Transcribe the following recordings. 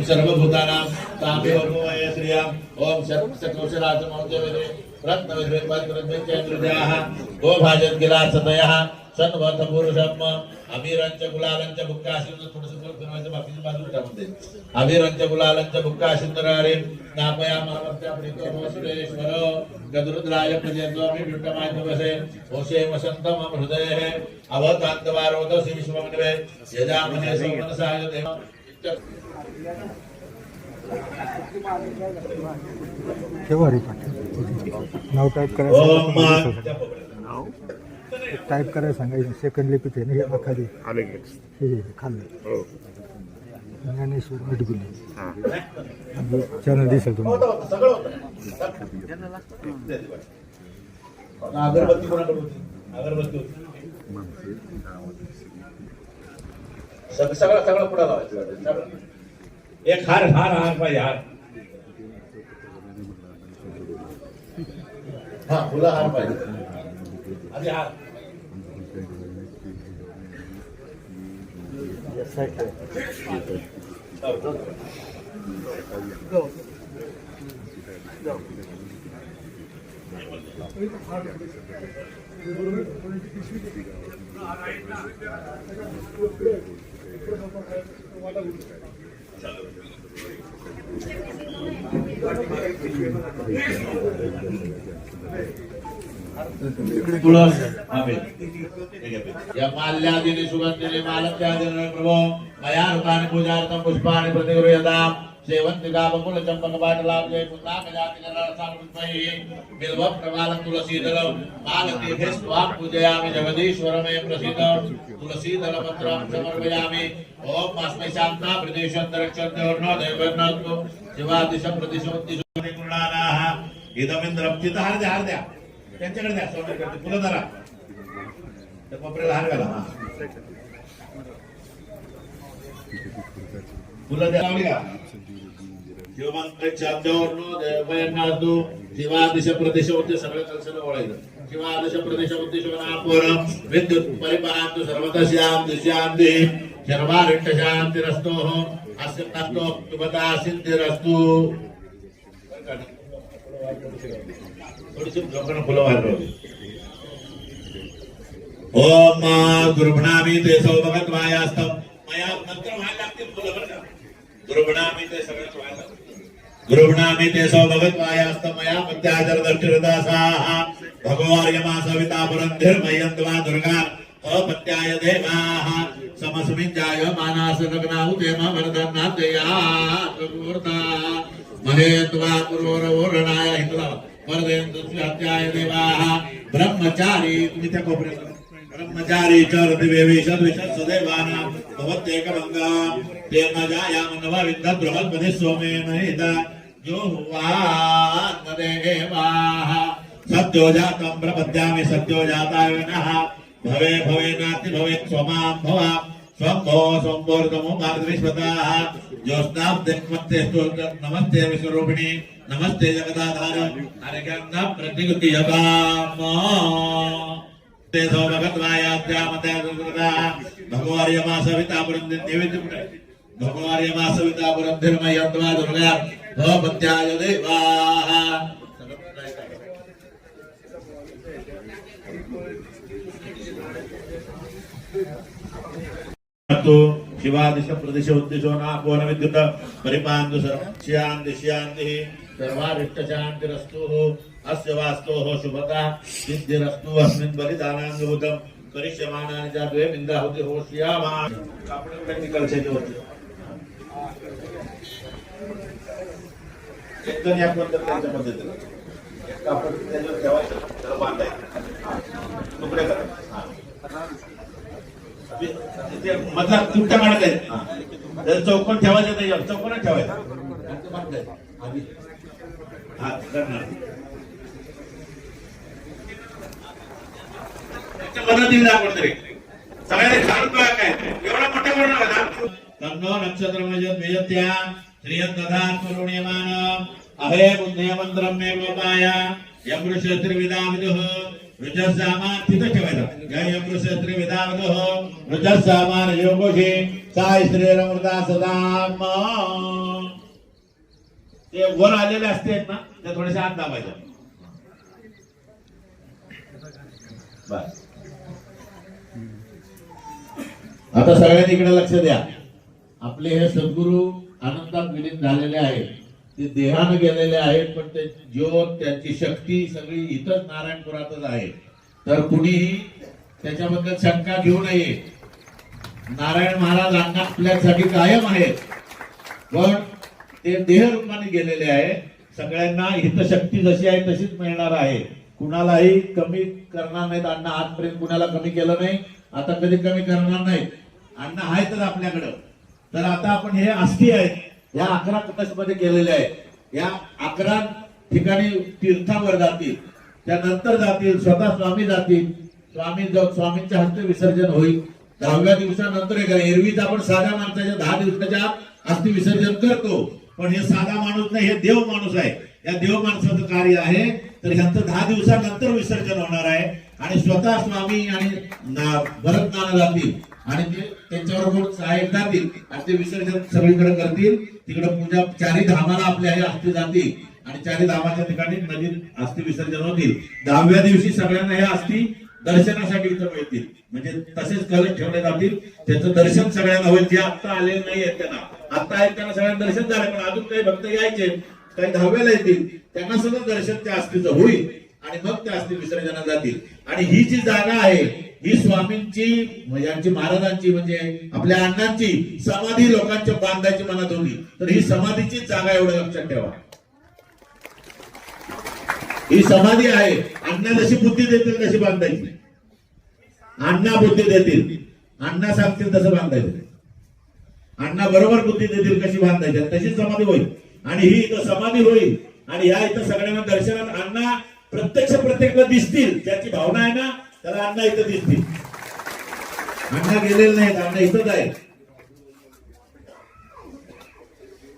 सर्वभूतानां तामेव भूमये श्रियाम् ॐ शतकौशलाचमहोदयवे रत्नविद्वेद्वैद्वैद्वैद्याः गोभाजद्गिलासतयः सन्वथपुरुषम् अमीरांच्या गुलालांच्या बुक्का असेल तर फिरवायचं बाकीच्या बाजूला टाकून अवीरांच्या गुलालांच्या बुक्का सुंदरारे नापया महामत्या प्रीतो सुरेश्वर गदरुद्राय प्रजयत्वामि विट्टमाय दिवसे श्री विश्वमनवे यजामहे सोमनसाय देव ठेवा रे नाव टाईप करायचं टाईप करायला सांगायचं. सेकंड लिपित आहे ना हे की. हे हे खाल्लं हो. ज्ञानेश्वर मिटगुले हां. चॅनल दिसेल तुम्हाला. होतं, होतं, सगळं सगळं सगळं सगळं पुढे लावायचं. एक हार हार हार पाहिजे हार. हा फुलं हार पाहिजे. आधी हार. Thank you. ठीक या माल्यादिने सुगंधिने मालत्यादिने प्रभो मया ऋतानि पूजार्थं पुष्पाणि प्रतिगृह्यताम्। सेवन्तिका बकुल चम्पक पाटलाभ जय पुन्ना गजाति नरसां पुष्पैः बिल्व प्रमालं तुलसीदलं मालतीर्थे पूजयामि जगदीश्वरमे प्रसीद तुलसीदल मन्त्रं समर्पयामि। ॐ अस्मै शान्ता प्रदेशान्तरिक्षन्तयोर्नो दैवन्नत्व शिवादिशं प्रतिशोत्तिशो कुणानाः इदमिन्द्रं चित्तहार द्या हार द्या। त्यांच्याकडे द्या फुलं धरा। त्या कोपऱ्याला हार घाला हा. फुलं द्या लावली का शिवमंत्र चांद्यावरनो देवयनादू शिवादिश प्रदेशावरती सगळं कलशाला ओळायचं शिवादिश प्रदेशावरती शिवनापुरम विद्युत परिपालांतु सर्वतः श्याम दिशांती शर्वारिष्ट शांतिरस्तो अस्य नस्तो तुमता सिद्धिरस्तु थोडीशी लोकांना फुलं व्हायला पाहिजे ओम दुर्भणामी ते सौभगत मायास्तम माया नंतर व्हायला लागतील फुलं बरं का दुर्भणामी ते सगळं व्हायला लागतील. दुर्भणामी ते सौभगत मायास्तम मया मध्याचर दक्षिणदासाः भगवार्यमा सविता पुरंधिर्मयन्त्वा दुर्गा अपत्याय देवाः समस्मिञ्जाय मानास लग्नाहु देमा वर्धन्ना जया प्रपूर्ता महे त्वा पुरोरवोरणाय हितला वर्धेन्द्रस्यात्याय देवाः ब्रह्मचारी तुम्ही त्या सोमेन जो सत्यो जातं प्रपद्यामि सत्यो जाताय नः भवे भवे नाति भवेत् स्वमां भवा स्वम्भो भव स्वम्भोर्गमो मार्गविश्वताः ज्योत्स्नाब्दे नमस्ते स्तोत्र नमस्ते विश्वरूपिणी नमस्ते जगदाधार हरिगन्ध प्रतिगुतियताम् ते सौभगत्वायाद्यामत्या भगवार्यमा सविता पुरन्दिर नैवेद्य कुठे भगवार्यमा सविता पुरन्दिर्मयत्वा दुर्गा भवत्याय देवाः तो शिवादिश प्रदेश उद्देशो नापोन विद्युत परिपान्तु शान्ति शान्तिः सर्वारिष्ट शान्तिरस्तुः अस्य वास्तोः शुभता सिद्धिरस्तु अस्मिन् बलिदानाङ्गभूतं करिष्यमाणानि च द्वे बिन्दाहुति होष्यामा। टेक्निकल वरती एकदम या पद्धत त्यांच्या एक कापड त्याच्यावर ठेवायचं त्याला बांधायचं. तुकडे करायचे ते मधला तुमच्या काढत आहे जर चौकोन ठेवायचं त्याच्यावर चौकोन ठेवायचं. आणि ते बांधायचं. हा, करणार. त्याच्या मदतीने सगळ्यांनी खाऊन काय. एवढा मोठा करू तन्नो नक्षत्र विजत्या श्रियं अहे बुद्धे मे गोपाया यमृष त्रिविदाविदुः तिथं ठेवायचं या श्रीरमृता सदाम ते वर आलेले असते ना त्या थोड्याशा आत दाबायच्या बस आता सगळ्यांनी इकडे लक्ष द्या. आपले हे सद्गुरू आनंदात विलीन झालेले आहेत. ते देहानं गेलेले आहेत पण ते ज्योत त्यांची शक्ती सगळी इथंच नारायणपुरातच आहे. तर कुणीही त्याच्याबद्दल शंका घेऊ नये. नारायण महाराज अण्णा आपल्यासाठी कायम आहेत. पण ते देहरूपाने गेलेले आहे सगळ्यांना हितशक्ती जशी आहे तशीच मिळणार आहे. कुणालाही कमी करणार नाहीत अण्णा आजपर्यंत कुणाला कमी केलं नाही. आता कधी कमी करणार नाहीत. अन्न आहेतच आपल्याकडं. तर आता आपण हे अस्थी आहेत. या अकरा कलशमध्ये केलेले आहेत. या अकरा ठिकाणी तीर्थावर जातील. त्यानंतर जातील स्वतः स्वामी जातील. स्वामी स्वामींच्या हस्ते विसर्जन होईल. दहाव्या दिवसानंतर एक एरवीच आपण साध्या माणसाच्या दहा दिवसाच्या अस्थि विसर्जन करतो. पण हे साधा माणूस नाही हे देव माणूस आहे. या देव माणसाचं कार्य आहे. तर ह्यांचं दहा दिवसानंतर विसर्जन होणार आहे. आणि स्वतः स्वामी आणि भरत नाना जातील. आणि ते त्यांच्याबरोबर सहाय्यक जातील. आणि ते विसर्जन सगळीकडे करतील. तिकडे पूजा चारी धामाला आपल्या हे जातील. आणि चारी धामाच्या ठिकाणी नदीत अस्थि विसर्जन होतील. दहाव्या दिवशी सगळ्यांना हे अस्थि दर्शनासाठी इथं मिळतील. म्हणजे तसेच कलश ठेवले जातील. त्याचं दर्शन सगळ्यांना होईल. जे आत्ता आलेले नाही आहेत त्यांना. आता आहेत त्यांना सगळ्यांना दर्शन झालं पण अजून काही भक्त यायचे काही दहाव्याला येतील. त्यांना सुद्धा दर्शन त्या अस्थीचं होईल. आणि मग त्या अस्थि विसर्जना जातील. आणि ही जी जागा आहे ही स्वामींची यांची महाराजांची म्हणजे आपल्या अण्णांची समाधी लोकांच्या बांधायची मनात होती तर ही समाधीची जागा एवढं लक्षात ठेवा. ही समाधी आहे. अण्णा जशी बुद्धी देतील तशी बांधायची. अण्णा बुद्धी देतील. अण्णा सांगतील तसं बांधायचं. अण्णा बरोबर बुद्धी देतील कशी बांधायची. आणि तशी समाधी होईल. आणि ही इथं समाधी होईल. आणि या इथं सगळ्यांना दर्शनात अण्णा प्रत्यक्ष प्रत्येकाला दिसतील. ज्याची भावना आहे ना त्याला अण्णा इथं दिसतील. अण्णा गेलेले नाहीत अण्णा इथंच आहे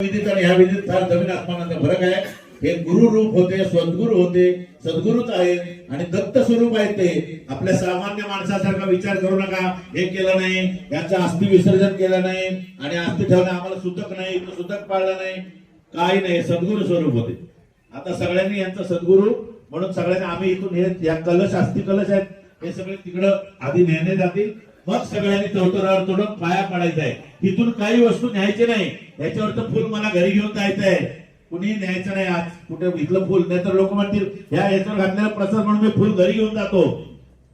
विधीत आणि ह्या विधीत फार जमीन आसमानाचा फरक आहे. हे गुरु रूप होते सद्गुरू होते सद्गुरूच आहेत आणि दत्त स्वरूप आहेत ते. आपल्या सामान्य माणसासारखा विचार करू नका. हे केलं नाही याचं अस्थि विसर्जन केलं नाही आणि अस्थि ठेवणं आम्हाला सुतक नाही इथं सुतक पाळलं नाही. काही नाही सद्गुरू स्वरूप होते. आता सगळ्यांनी यांचं सद्गुरू म्हणून सगळ्यांनी आम्ही इथून हे या कलश अस्थि कलश आहेत. हे सगळे तिकडं आधी नेणे जातील. मग सगळ्यांनी चौतरावर तोडून पाया पडायचा आहे. इथून काही वस्तू न्यायची नाही. याच्यावरचं फुल मला घरी घेऊन जायचं आहे. कुणी न्यायचं नाही आज. कुठे इथलं फुल? नाही तर लोक म्हणतील ह्या याच्यावर घातलेला प्रसाद म्हणून मी फुल घरी घेऊन जातो.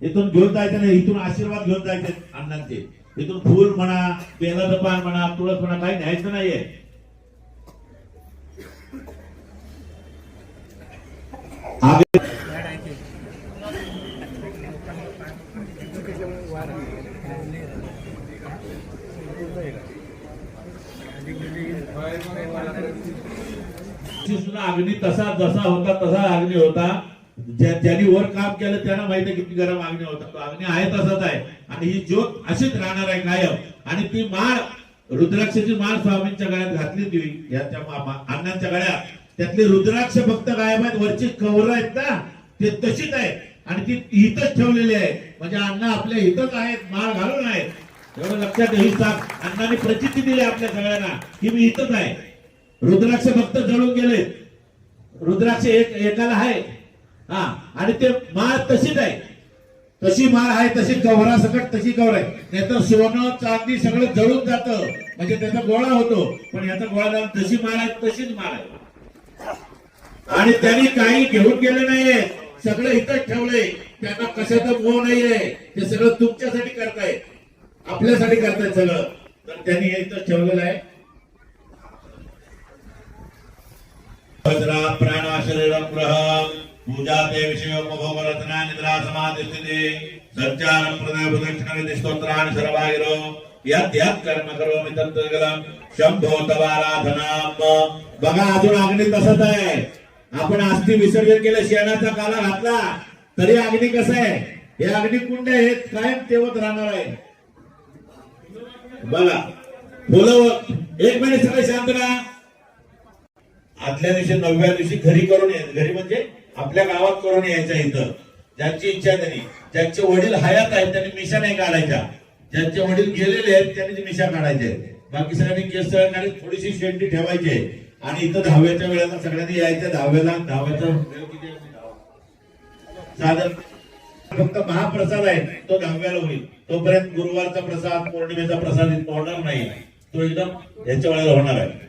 इथून घेऊन जायचं नाही. इथून आशीर्वाद घेऊन जायचे अण्णांचे. इथून फुल म्हणा बेलाचं पान म्हणा तुळस म्हणा काही न्यायचं नाहीये. आगे अग्नी तसा जसा होता तसा अग्नी होता. ज्या- ज्यांनी वर काम केलं त्यांना माहिती आहे किती गरम अग्नी होता. तो अग्नी आहे तसाच आहे. आणि ही ज्योत अशीच राहणार आहे कायम. आणि ती माळ रुद्राक्षाची माळ स्वामींच्या गळ्यात घातली ती याच्या अण्णांच्या गळ्यात. त्यातले रुद्राक्ष फक्त गायब आहेत. वरची कवर आहेत ना ते तशीच आहे आणि ती इथंच ठेवलेली आहे. म्हणजे अण्णा आपल्या इथंच आहेत. माळ घालून आहेत. एवढं लक्षात ही साथ अण्णाने प्रचिती दिली आपल्या सगळ्यांना की मी इथंच आहे. रुद्राक्ष फक्त जळून गेले रुद्राक्ष एक एकाला आहे. हा आणि ते माळ तशीच आहे. तशी माळ आहे तशी गवरा सकट तशी गवर आहे. नाहीतर सोनं चांदी सगळं जळून जातं. म्हणजे त्याचा गोळा होतो. पण याचा गोळा झाला तशी माळ आहे तशीच माळ आहे. आणि त्यांनी काही घेऊन गेले नाहीये. सगळं इथंच ठेवलंय. त्यांना कशाचं मोह नाहीये. ते सगळं तुमच्यासाठी करतायत. आपल्यासाठी करतायत सगळं. तर त्यांनी हे इथं ठेवलेलं आहे. वज्रा प्राण शरीरम ग्रह पूजा ते विषय उपभोग रचना निद्रा समाधी स्थिती संचार प्रदय प्रदक्षिण स्तोत्रान सर्वागिरो यात यात कर्म करोमि मी तंत्रगलम शंभो तवाराधनाम बघा अजून अग्नी तसंच आहे आपण अस्थि विसर्जन केलं शेणाचा काला घातला तरी अग्नी कसं आहे हे अग्निकुंड हे कायम तेवत राहणार आहे. बघा फुलं एक मिनिट सगळे शांत राहा आदल्या दिवशी नवव्या दिवशी घरी करून यायचं. घरी म्हणजे आपल्या गावात करून यायचं इथं. ज्यांची इच्छा त्यांनी. ज्यांचे वडील हयात आहेत त्यांनी मिशा नाही काढायच्या. ज्यांचे वडील गेलेले आहेत त्यांनी मिशा काढायचे. आहेत. बाकी सगळ्यांनी केस काढायची थोडीशी शेंडी ठेवायची. आहे. आणि इथं दहाव्याच्या वेळेला सगळ्यांनी यायचं. दहाव्याला दहाव्याचा वेळ किती साधारण फक्त महाप्रसाद आहे. तो दहाव्याला होईल. तोपर्यंत गुरुवारचा प्रसाद पौर्णिमेचा प्रसाद होणार नाही. तो एकदम ह्याच्या वेळेला होणार आहे.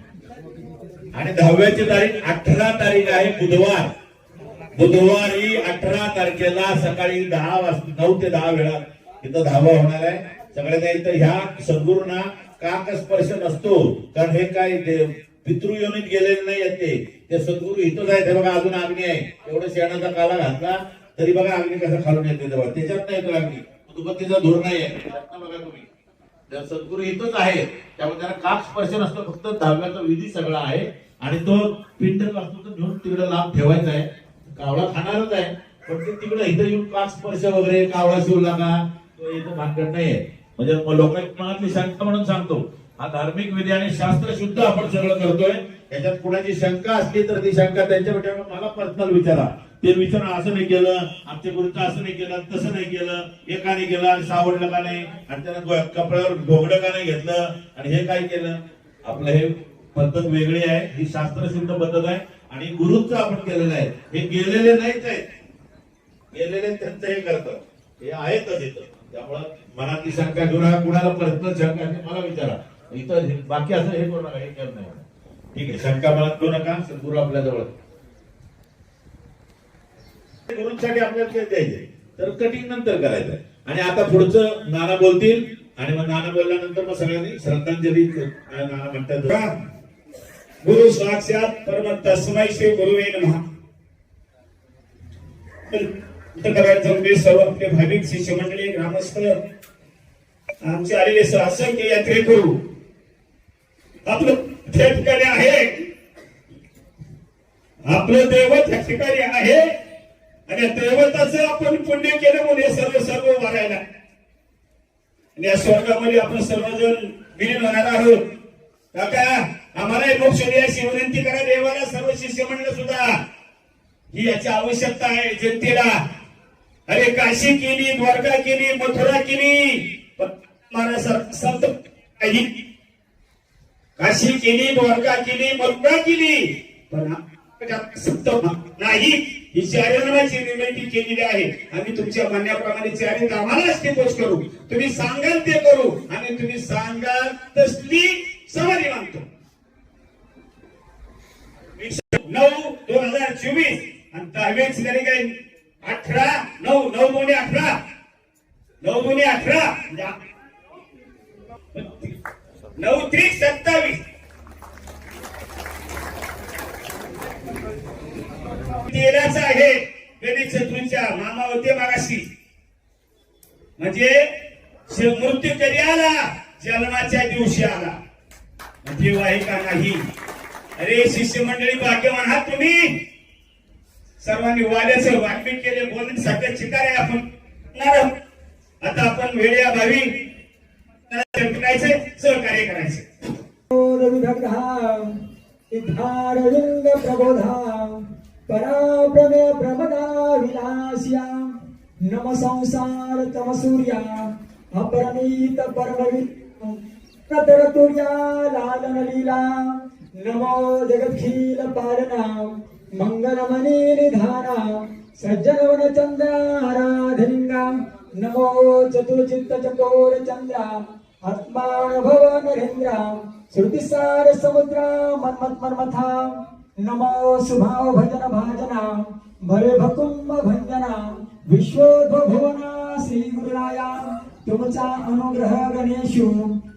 आणि दहाव्याची तारीख अठरा तारीख आहे बुधवार. बुधवारी अठरा तारखेला सकाळी दहा वाजता नऊ ते दहा वेळा इथं दहावा होणार आहे. सगळ्यांना इथं ह्या सद्गुरूंना काक स्पर्श नसतो कारण हे काय पितृ योनीत गेलेले नाही आहेत ते. सद्गुरू इथंच आहेत. बघा अजून अग्नी आहे. एवढं शेणाचा काला घातला तरी बघा अग्नी कसा खालून येते तेव्हा. त्याच्यात नाही तो अग्नी. उदबत्तीचा धूर नाही आहे बघा तुम्ही. सद्गुरू इथंच आहे त्यामुळे त्याला काक स्पर्श नसतो फक्त दहाव्याचा विधी सगळा आहे. आणि तो पिंड असतो तो घेऊन तिकडे लांब ठेवायचा आहे. कावळा खाणारच आहे पण ते तिकडे इथं येऊन काक स्पर्श वगैरे कावळा शिवला का तो इथं भानगड नाहीये. म्हणजे लोकांच्या मनातली शंका म्हणून सांगतो हा धार्मिक विधी आणि शास्त्र शुद्ध आपण सगळं करतोय याच्यात कुणाची शंका असली तर ती शंका त्यांच्या भेटायला मला पर्सनल विचारा. ते विचारा असं नाही केलं आमच्या गुरुचं असं नाही केलं तसं नाही केलं हे का नाही केलं आणि सावडलं का नाही आणि त्यानं कपड्यावर घोगडं का नाही घेतलं आणि हे काय केलं? आपलं हे पद्धत वेगळी आहे ही शास्त्रशुद्ध पद्धत आहे आणि गुरुचं आपण केलेलं आहे. हे गेलेले नाहीच आहेत. गेलेले त्यांचं हे करतं. हे आहेतच इथं. त्यामुळं मनातली शंका घेऊन कुणाला पर्सनल शंका ते मला विचारा. इथं बाकी असं हे करू नका हे करत ठीक आहे शंका मला घेऊ नका गुरु आपल्या जवळ आहे. गुरुंसाठी आपल्याला ते द्यायचे तर कटिंग नंतर करायचं आणि आता पुढचं नाना बोलतील आणि मग नाना बोलल्यानंतर मग सगळ्यांनी श्रद्धांजली नाना म्हणतात गुरु साक्षात परम तस्मै श्री गुरुवे नमः. करायचं सर्व आपले भाविक शिष्य मंडळी ग्रामस्थ आमचे आलेले स- यात्रे करू आपलं ठिकाणी आहे. आपलं दैवत या ठिकाणी आहे. आणि या दैवताचं आपण पुण्य केलं म्हणून हे सर्व सर्व वागायला आणि या स्वर्गामध्ये आपण सर्वजण विलीन होणार आहोत. काका आम्हाला मोक्ष द्यायची विनंती करा देवाला सर्व शिष्य म्हणलं सुद्धा. ही याची आवश्यकता आहे जनतेला. अरे काशी केली द्वारका केली मथुरा केली. पण महाराज संत काही काशी केली द्वारका केली मथुरा केली. पण आपल्यात नाही. ही चारणाची विनंती केलेली आहे. आम्ही तुमच्या म्हणण्याप्रमाणे चारित आम्हालाच ते पोच करू. तुम्ही सांगाल ते करू. आणि तुम्ही सांगाल तसली सवारी मागतो नऊ दोन हजार चोवीस. आणि दहावीच तरी काही अठरा. नऊ नऊ दोन्ही अठरा. नऊ दोन्ही अठरा. म्हणजे नऊ त्रिक सत्तावीस. तेराचा आहे गणेश चतुर्थीच्या मामा होते मागाशी. म्हणजे शिव मृत्यू कधी आला जन्माच्या दिवशी आला. म्हणजे आहे का नाही. अरे शिष्यमंडळी भाग्यवान आहात तुम्ही. सर्वांनी वाल्याचं वाटपीट केले बोलून सगळं चिकार आहे आपण आता आपण वेळ्या भावी करायचे सहकार्य करायचे. विभक्ताम् इद्धारलिङ्ग प्रबोधाम् पराप्रमे प्रमदा विलास्याम् नम संसार तम सूर्या अपरमित परमवि तुर्या लालन लीला नमो जगत्खील पालना मंगलमणि निधाना सज्जनवन चंद्राराधलिंगा नमो चतुर्चित्त चकोर चंद्रा आत्मान भव श्रुतिसार समुद्रा मन्मथमन्मथा नमो सुभाव भजन भाजना भरे भकुंभ भंजना विश्वोद्भुवना श्री गुरुराया तुमचा अनुग्रह गणेशू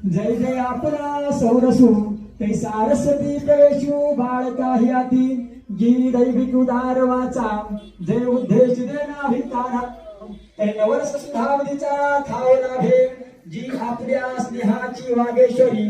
जय जय आपला सौरसू ते सारस्वती प्रवेशू बाळका ह्याती जी दैविक उदार वाचा जय उद्देश देना भिताना ते नवरस सुधावधीचा थाव भेट. जी आपल्या स्नेहाची वागेश्वरी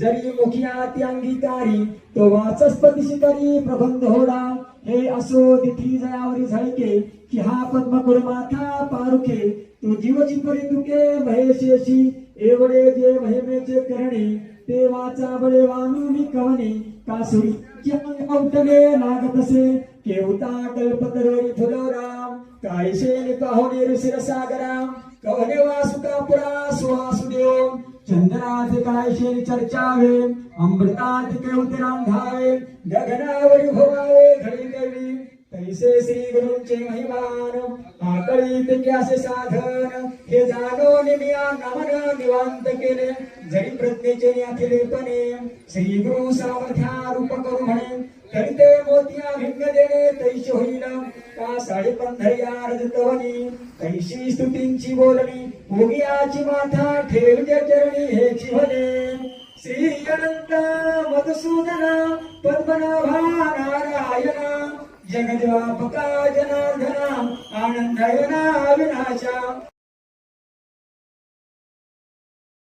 जरी मुखिया ती अंगीकारी तो वाचस्पती शिकारी प्रबंध होडा. हे असो तिथी जयावरी झळके की हा पद्मकुळ माथा पारुखे तो जीवची परी तुके महेशेशी एवढे जे महिमेचे करणे ते वाचा बळे वाणू मी कवने. कासुरी की अंग औटले लागत असे केवता कल्पतरोरी फुलोराम कायशे पाहुणे ऋषिर सागरा कवने वासुका पुरा सुवासुदेव चंदनाथ चर्चा चर्चावे अमृतात केवते रांधावे गगनावरी भवावे धडी देवी तैसे श्री गुरूंचे महिमान आकळीत क्यासे असे साधन हे जाणो निमिया नमन निवांत केले जरी प्रज्ञेचे अखिलेपणे श्री गुरु सामर्थ्या रूप करू म्हणे तरी ते मोतिया भिंग देणे तैशी होईल का साडे पंधरिया रजतवनी तैशी स्तुतींची बोलणी भोगियाची माथा ठेवते चरणी हेची भले श्री अनंत मधुसूदन पद्मनाभा नारायण जगद्व्यापका जनार्दना आनंदयना विनाशा